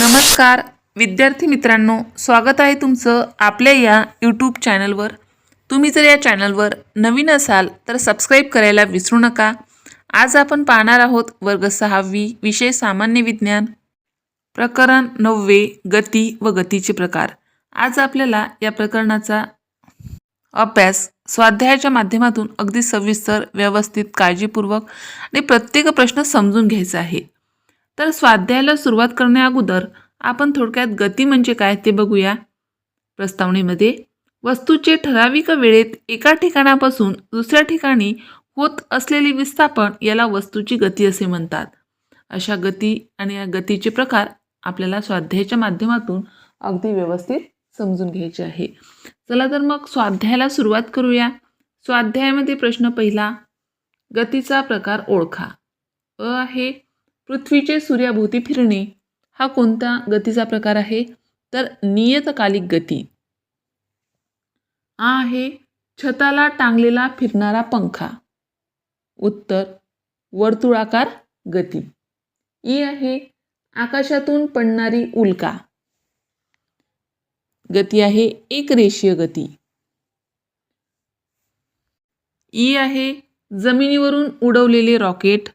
नमस्कार. विद्यार्थी मित्रांनो स्वागत आहे तुमचं आपल्या या यूट्यूब चॅनलवर तुम्ही जर या चॅनलवर नवीन असाल तर सबस्क्राईब करायला विसरू नका. आज आपण पाहणार आहोत वर्ग सहावी विषय सामान्य विज्ञान. प्रकरण नववे गती व गतीचे प्रकार. आज आपल्याला या प्रकरणाचा अभ्यास स्वाध्यायाच्या माध्यमातून अगदी सविस्तर व्यवस्थित काळजीपूर्वक आणि प्रत्येक प्रश्न समजून घ्यायचा आहे. तर स्वाध्यायाला सुरुवात करण्याअगोदर आपण थोडक्यात गती म्हणजे काय ते बघूया. प्रस्तावनेमध्ये वस्तूचे ठराविक वेळेत एका ठिकाणापासून दुसऱ्या ठिकाणी होत असलेले विस्थापन याला वस्तूची गती असे म्हणतात. अशा गती आणि या गतीचे प्रकार आपल्याला स्वाध्यायाच्या माध्यमातून अगदी व्यवस्थित समजून घ्यायचे आहे. चला तर मग स्वाध्यायाला सुरुवात करूया. स्वाध्यायामध्ये प्रश्न पहिला गतीचा प्रकार ओळखा. अ आहे पृथ्वीचे सूर्याभोवती फिरणे हा कोणता गतीचा प्रकार आहे? तर नियतकालिक गती. आ आहे छताला टांगलेला फिरणारा पंखा. उत्तर वर्तुळाकार गती. ई आहे आकाशातून पडणारी उल्का. गती आहे एक रेषीय गती. ई आहे जमिनीवरून उडवलेले रॉकेट.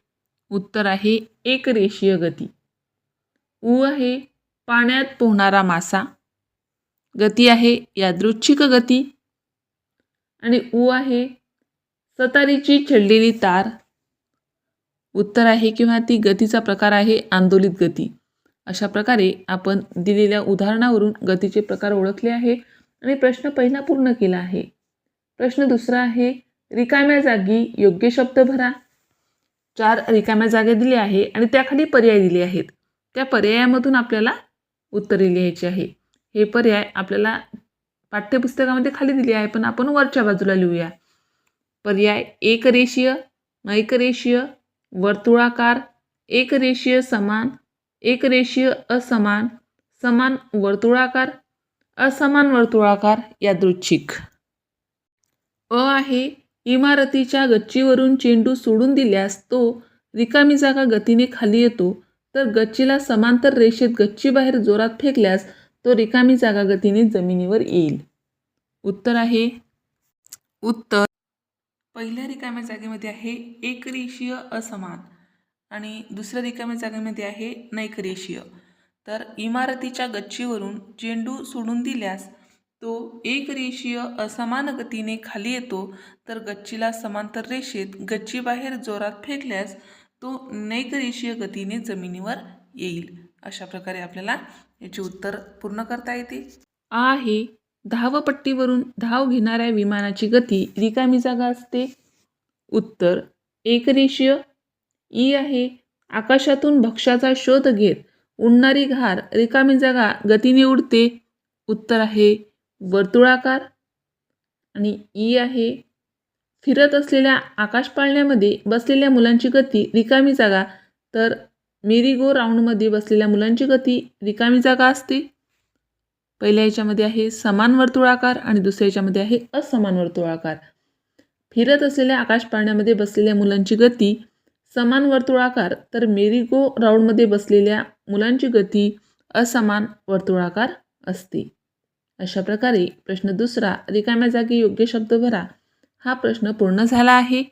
उत्तर आहे एक रेषीय गती. उ आहे पाण्यात पोहणारा मासा. गती आहे यादृच्छिक गती. आणि उ आहे सतारीची छेडलेली तार. उत्तर आहे किंवा ती गतीचा प्रकार आहे आंदोलित गती. अशा प्रकारे आपण दिलेल्या उदाहरणावरून गतीचे प्रकार ओळखले आहे. आणि प्रश्न पहिला पूर्ण केला आहे. प्रश्न दुसरा आहे रिकाम्या जागी योग्य शब्द भरा. चार रिकाम्या जागा दिल्या आहे आणि त्याखाली पर्याय दिले आहेत. त्या पर्यायामधून आपल्याला उत्तरे लिहायची आहे. हे पर्याय आपल्याला पाठ्यपुस्तकामध्ये खाली दिले आहे पण आपण वरच्या बाजूला लिहूया. पर्याय एक रेषीय वर्तुळाकार एक रेषीय समान एक रेषीय असमान समान वर्तुळाकार असमान वर्तुळाकार यादृच्छिक. अ आहे इमारतीच्या गच्चीवरून चेंडू सोडून दिल्यास तो रिकामी जागा गतीने खाली येतो. तर गच्चीला समांतर रेषेत गच्चीबाहेर जोरात फेकल्यास तो रिकामी जागा गतीने जमिनीवर येईल. उत्तर आहे. उत्तर. पहिल्या रिकाम्या जागेमध्ये आहे एकरेषीय असमान आणि दुसऱ्या रिकाम्या जागेमध्ये आहे नैकरेषीय. तर इमारतीच्या गच्चीवरून चेंडू सोडून दिल्यास तो एकरेषीय असमान गतीने खाली येतो तर गच्चीला समांतर रेषेत गच्चीबाहेर जोरात फेकल्यास तो नैकरेषीय गतीने जमिनीवर येईल. अशा प्रकारे आपल्याला याचे उत्तर पूर्ण करता येते. आ आहे धावपट्टीवरून धाव घेणाऱ्या विमानाची गती रिकामी जागा असते. उत्तर एकरेषीय ई आहे आकाशातून भक्ष्याचा शोध घेत उडणारी घार रिकामी जागा गतीने उडते. उत्तर आहे वर्तुळाकार आणि ई आहे. फिरत असलेल्या आकाशपाळण्यामध्ये बसलेल्या मुलांची गती रिकामी जागा तर मेरी गो राऊंडमध्ये बसलेल्या मुलांची गती रिकामी जागा असते. पहिल्या याच्यामध्ये आहे समान वर्तुळाकार आणि दुसऱ्या याच्यामध्ये आहे असमान वर्तुळाकार. फिरत असलेल्या आकाश पाळण्यामध्ये बसलेल्या मुलांची गती समान वर्तुळाकार तर मेरी गो राऊंडमध्ये बसलेल्या मुलांची गती असमान वर्तुळाकार असते. अशा प्रकारे प्रश्न दुसरा रिकाम्या जागी योग्य शब्द भरा. हा प्रश्न पूर्ण झाला आहे.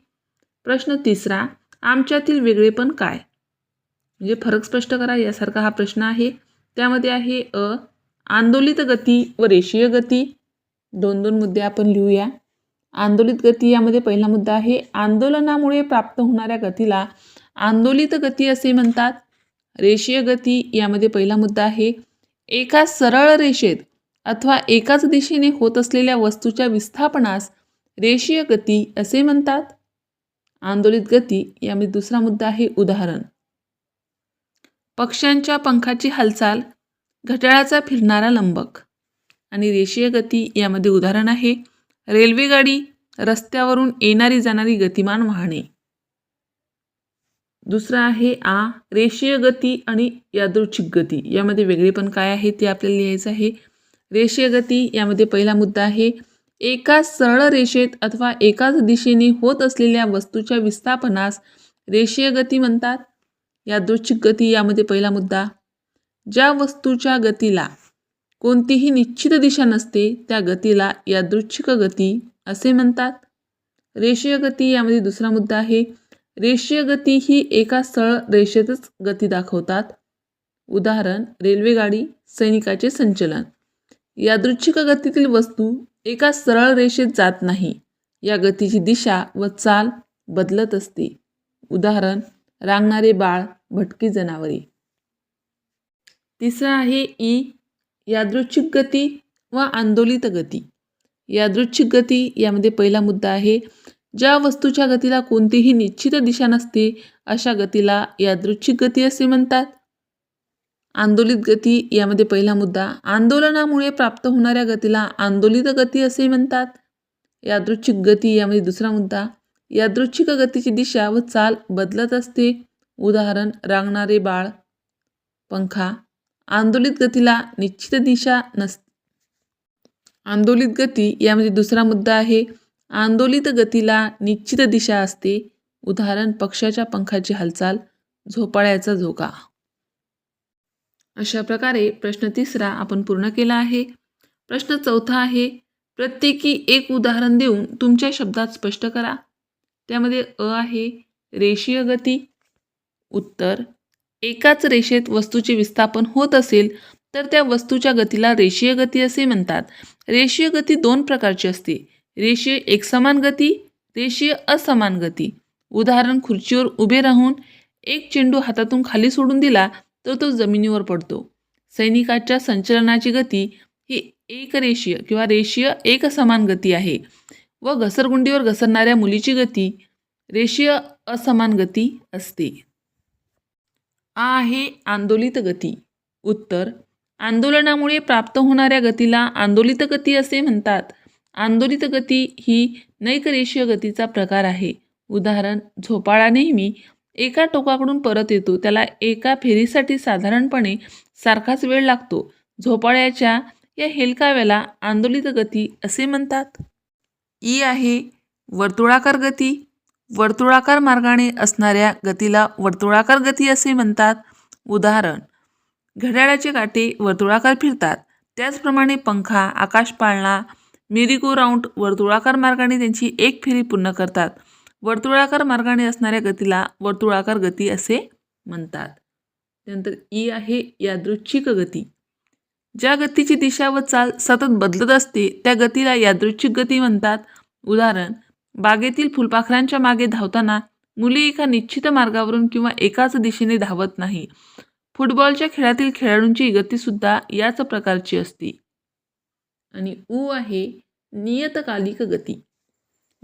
प्रश्न तिसरा आमच्यातील वेगळेपण काय? म्हणजे फरक स्पष्ट करा यासारखा हा प्रश्न आहे. त्यामध्ये आहे अ आंदोलित गती व रेषीय गती. दोन दोन मुद्दे आपण लिहूया. आंदोलित गती यामध्ये पहिला मुद्दा आहे आंदोलनामुळे प्राप्त होणाऱ्या गतीला आंदोलित गती असे म्हणतात. रेषीय गती यामध्ये पहिला मुद्दा आहे. एका सरळ रेषेत अथवा एकाच दिशेने होत असलेल्या वस्तूच्या विस्थापनास रेषीय गती असे म्हणतात. आंदोलित गती यामध्ये दुसरा मुद्दा आहे उदाहरण. पक्ष्यांच्या पंखाची हालचाल घड्याळाचा फिरणारा लंबक आणि रेषीय गती यामध्ये उदाहरण आहे. रेल्वेगाडी रस्त्यावरून येणारी जाणारी गतिमान वाहने. दुसरं आहे आ रेषीय गती आणि यादृच्छिक गती. यामध्ये वेगळेपण काय आहे ते आपल्याला लिहायचं आहे. रेषीय गती यामध्ये पहिला मुद्दा आहे. एकाच सरळ रेषेत अथवा एकाच दिशेने होत असलेल्या वस्तूच्या विस्थापनास रेषीय गती म्हणतात यादृच्छिक गती यामध्ये पहिला मुद्दा. ज्या वस्तूच्या गतीला कोणतीही निश्चित दिशा नसते त्या गतीला यादृच्छिक गती असे म्हणतात. रेषीय गती यामध्ये दुसरा मुद्दा आहे. रेषीय गती ही एका सरळ रेषेतच गती दाखवतात. उदाहरण रेल्वेगाडी सैनिकाचे संचलन. यादृच्छिक गतीतील वस्तू एका सरळ रेषेत जात नाही. या गतीची दिशा व चाल बदलत असते. उदाहरण रांगणारे बाळ भटकी जनावरे. तिसरं आहे ई यादृच्छिक गती व आंदोलित गती. यादृच्छिक गती यामध्ये पहिला मुद्दा आहे ज्या वस्तूच्या गतीला कोणतीही निश्चित दिशा नसते अशा गतीला यादृच्छिक गती असे म्हणतात. आंदोलित गती यामध्ये पहिला मुद्दा आंदोलनामुळे प्राप्त होणाऱ्या गतीला आंदोलित गती असे म्हणतात. यादृच्छिक गती यामध्ये दुसरा मुद्दा यादृच्छिक गतीची दिशा व चाल बदलत असते. उदाहरण रांगणारे बाळ. पंखा आंदोलित गतीला निश्चित दिशा नसते आंदोलित गती यामध्ये दुसरा मुद्दा आहे. आंदोलित गतीला निश्चित दिशा असते. उदाहरण पक्षाच्या पंखाची हालचाल झोपाळ्याचा झोका. अशा प्रकारे प्रश्न तिसरा आपण पूर्ण केला आहे. प्रश्न चौथा आहे प्रत्येकी एक उदाहरण देऊन तुमच्या शब्दात स्पष्ट करा. त्यामध्ये अ आहे रेषीय गती. उत्तर एकाच रेषेत वस्तूचे विस्थापन होत असेल तर त्या वस्तूच्या गतीला रेषीय गती असे म्हणतात. रेषीय गती दोन प्रकारची असते. रेषीय एकसमान गती रेषीय असमान गती. उदाहरण खुर्चीवर उभे राहून एक चेंडू हातातून खाली सोडून दिला तर तो जमिनीवर पडतो. सैनिकाच्या संचलनाची गती ही एक रेषीय किंवा रेषीय एकसमान गती आहे व घसरगुंडीवर घसरणाऱ्या मुलीची गती रेषीय असमान गती असते. आ आहे आंदोलित गती. उत्तर आंदोलनामुळे प्राप्त होणाऱ्या गतीला आंदोलित गती असे म्हणतात. आंदोलित गती ही नैकरेषीय गतीचा प्रकार आहे. उदाहरण झोपाळा नेहमी एका टोकाकडून परत येतो. त्याला एका फेरीसाठी साधारणपणे सारखाच वेळ लागतो. झोपाळ्याच्या या हेलकाव्याला आंदोलित गती असे म्हणतात. ई आहे वर्तुळाकार गती. वर्तुळाकार मार्गाने असणाऱ्या गतीला वर्तुळाकार गती असे म्हणतात. उदाहरण घड्याळाचे काटे वर्तुळाकार फिरतात. त्याचप्रमाणे पंखा आकाशपाळणा मेरीगो राऊंड वर्तुळाकार मार्गाने त्यांची एक फेरी पूर्ण करतात. वर्तुळाकार मार्गाने असणाऱ्या गतीला वर्तुळाकार गती असे म्हणतात. त्यानंतर ई आहे यादृच्छिक गती. ज्या गतीची दिशा व चाल सतत बदलत असते त्या गतीला यादृच्छिक गती म्हणतात. उदाहरण बागेतील फुलपाखरांच्या मागे धावताना मुले एका निश्चित मार्गावरून किंवा एकाच दिशेने धावत नाही. फुटबॉलच्या खेळातील खेळाडूंची गतीसुद्धा याच प्रकारची असते. आणि ऊ आहे नियतकालिक गती.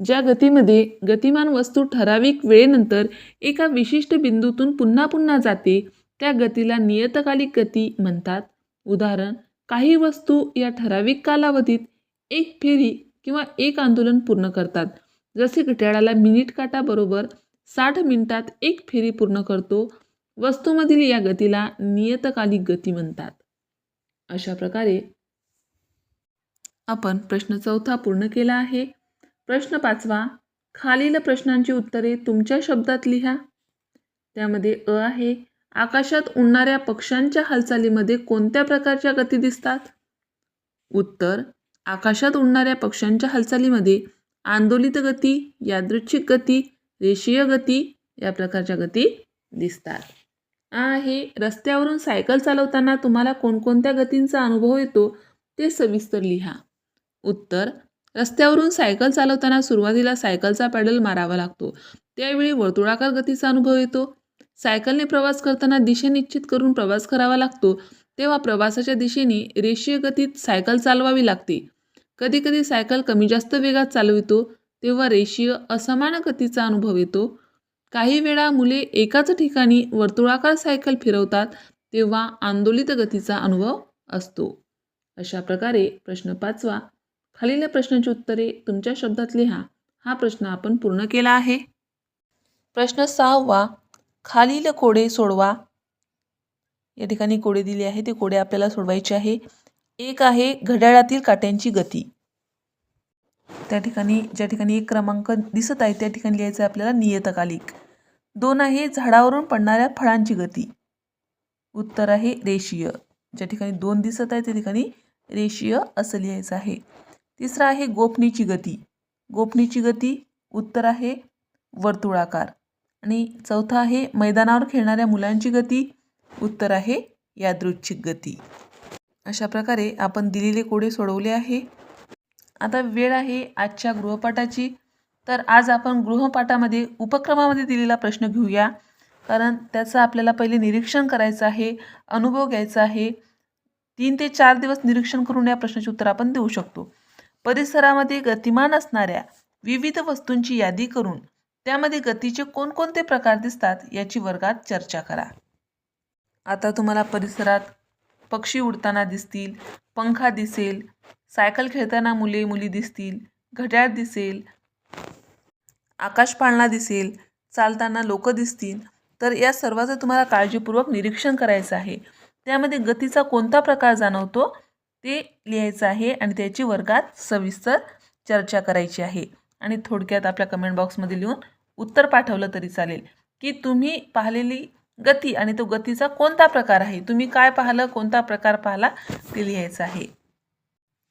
ज्या गतीमध्ये गतिमान वस्तू ठराविक वेळेनंतर एका विशिष्ट बिंदूतून पुन्हा पुन्हा जाते त्या गतीला नियतकालिक गती म्हणतात. उदाहरण काही वस्तू या ठराविक कालावधीत एक फेरी किंवा एक आंदोलन पूर्ण करतात. जसे घड्याळाला मिनिट काटाबरोबर साठ मिनिटात एक फेरी पूर्ण करतो वस्तूमधील या गतीला नियतकालिक गती म्हणतात. अशा प्रकारे आपण प्रश्न चौथा पूर्ण केला आहे. प्रश्न पाचवा खालील प्रश्नांची उत्तरे तुमच्या शब्दात लिहा. त्यामध्ये अ आहे आकाशात उडणाऱ्या पक्ष्यांच्या हालचालीमध्ये कोणत्या प्रकारच्या गती दिसतात? उत्तर आकाशात उडणाऱ्या पक्ष्यांच्या हालचालीमध्ये आंदोलित गती यादृच्छिक गती रेषीय गती या प्रकारच्या गती दिसतात. आ आहे रस्त्यावरून सायकल चालवताना तुम्हाला कोणकोणत्या गतींचा अनुभव येतो ते सविस्तर लिहा. उत्तर रस्त्यावरून सायकल चालवताना सुरुवातीला सायकलचा पॅडल मारावा लागतो. त्यावेळी वर्तुळाकार गतीचा अनुभव येतो. सायकलने प्रवास करताना दिशा निश्चित करून प्रवास करावा लागतो. तेव्हा प्रवासाच्या दिशेने रेषीय गतीत सायकल चालवावी लागते. कधीकधी सायकल कमी जास्त वेगात चालवितो तेव्हा रेषीय असमान गतीचा अनुभव येतो. काही वेळा मुले एकाच ठिकाणी वर्तुळाकार सायकल फिरवतात तेव्हा आंदोलित गतीचा अनुभव असतो. अशा प्रकारे प्रश्न पाचवा खालील प्रश्नाची उत्तरे तुमच्या शब्दात लिहा. हा प्रश्न आपण पूर्ण केला आहे. प्रश्न सहावा खालील कोडे सोडवा. या ठिकाणी कोडे दिले आहे ते कोडे आपल्याला सोडवायचे आहे. एक आहे घड्याळातील काट्यांची गती. त्या ठिकाणी ज्या ठिकाणी एक क्रमांक दिसत आहे त्या ठिकाणी लिहायचं आहे आपल्याला नियतकालिक. दोन आहे झाडावरून पडणाऱ्या फळांची गती. उत्तर आहे रेषीय. ज्या ठिकाणी दोन दिसत आहे त्या ठिकाणी रेषीय असं लिहायचं आहे. तिसरं आहे गोफणीची गती. गोफणीची गती उत्तर आहे वर्तुळाकार. आणि चौथा आहे मैदानावर खेळणाऱ्या मुलांची गती उत्तर आहे यादृच्छिक गती. अशा प्रकारे आपण दिलेले कोडे सोडवले आहे. आता वेळ आहे आजच्या गृहपाठाची. तर आज आपण गृहपाठामध्ये उपक्रमामध्ये दिलेला प्रश्न घेऊया. कारण त्याचं आपल्याला पहिले निरीक्षण करायचं आहे अनुभव घ्यायचा आहे. तीन ते चार दिवस निरीक्षण करून या प्रश्नाचे उत्तर आपण देऊ शकतो. परिसरामध्ये गतिमान असणाऱ्या विविध वस्तूंची यादी करून त्यामध्ये गतीचे कोणकोणते प्रकार दिसतात याची वर्गात चर्चा करा. आता तुम्हाला परिसरात पक्षी उडताना दिसतील पंखा दिसेल सायकल खेळताना मुले मुली दिसतील घड्याळ दिसेल आकाश पाळणा दिसेल चालताना लोक दिसतील. तर या सर्वाचं तुम्हाला काळजीपूर्वक निरीक्षण करायचं आहे. त्यामध्ये गतीचा कोणता प्रकार जाणवतो ते लिहायचं आहे आणि त्याची वर्गात सविस्तर चर्चा करायची आहे. आणि थोडक्यात आपल्या कमेंट बॉक्समध्ये लिहून उत्तर पाठवलं तरी चालेल. की तुम्ही पाहिलेली गती आणि तो गतीचा कोणता प्रकार आहे? तुम्ही काय पाहिलं? कोणता प्रकार पाहिला? ते लिहायचं आहे.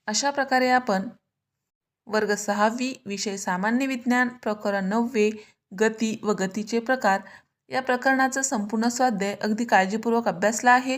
अशा प्रकारे आपण वर्ग सहावी विषय सामान्य विज्ञान प्रकरण नववे गती व गतीचे प्रकार या प्रकरणाचं संपूर्ण स्वाध्याय अगदी काळजीपूर्वक अभ्यासला आहे.